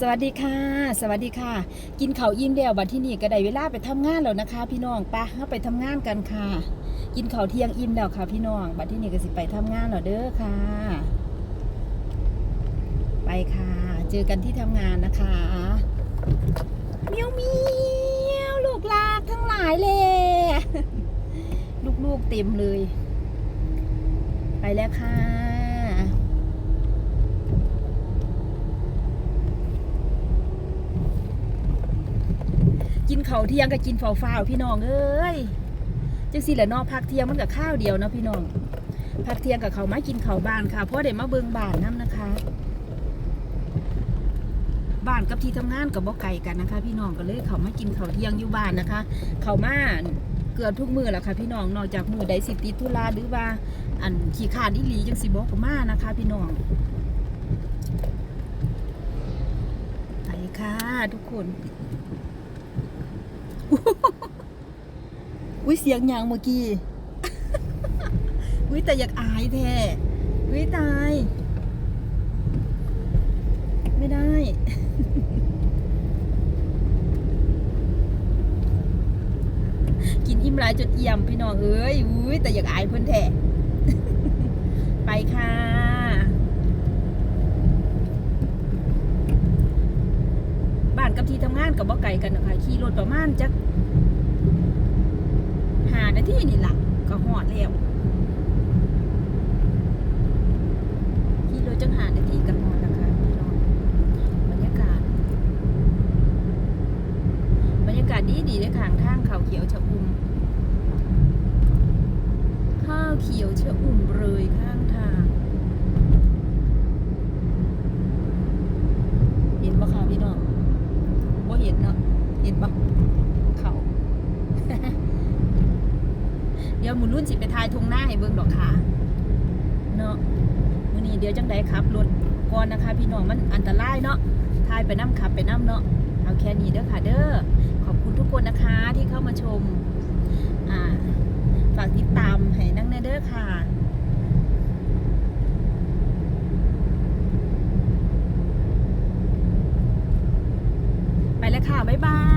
สวัสดีค่ะ สวัสดีค่ะ กินข้าวอิ่มแล้วบัดที่นี่ก็ได้เวลาไปทำงานแล้วนะคะ พี่น้องปะเราไปทำงานกันค่ะ กินข้าวเที่ยงอิ่มแล้วค่ะ พี่น้องบัดที่นี่ก็สิไปทำงานแล้วเด้อค่ะ ไปค่ะ เจอกันที่ทำงานนะคะเมียวเมียวลูกลากทั้งหลายเลยลูกๆเต็มเลย ไปแล้วค่ะ กินเขาวเที่ยงก็กินฝ้าวๆพี่น้องเอ้ยจังสิแหละนอพักเที่ยงมันกับข้าวเดียวเนาะพี่น้องพักเที่ยงกับเขามากินเขาวบ้านค่ะเพราะเดี๋ยวมาเบิงบ้านน้ำนะคะบ้านกับที่ทำงานกับบ่ไก่กันนะคะ พี่น้องก็เลยเขามากินเขาวเที่ยงอยู่บ้านนะคะ เขามาเกือบทุกมือแหละค่ะ พี่น้องนอกจากมือใดสิติดธุระหรือว่า อันขี้ขาดอีหลีจังสิบอกก็มานะคะ พี่น้องไปค่ะทุกคน อุ้ยเสียงยางเมื่อกี้ อุ้ยแต่อยากอายแท้อุ้ยตาย ไม่ได้ กินอิ่มหลายจนเอี่ยมพี่น้องเอ้ยอุ้ยแต่อยากอายเพิ่อนแท้ไปค่ะ บ้าน กับที่ทำงานกับบ่ไกลกันนะคะขี่รถประมาณจักหานาทีนี่หละก็หอดแล้วขี่รถจังหานาทีก็หอดแล้วค่ะพี่น้องบรรยากาศ บรรยากาศดีดีเลยข้างทางเขาเขียวชะอุ่มข้าวเขียวชะอุ่ม ดี๋ยวหมุนรุ่นสิไปทายทงหน้าให้เบิ่งดอกค่ะเนาะมื้อนี้เดี๋ยวจังไดครับรถก่อนนะคะ พี่น้องมันอันตรายเนาะทายไปน้ำขับไปน้ำเนาะเอาแค่นี้เด้อค่ะเด้อขอบคุณทุกคนนะคะที่เข้ามาชมฝากติดตามให้นั่งในเด้อค่ะไปแล้วค่ะ บ๊ายบาย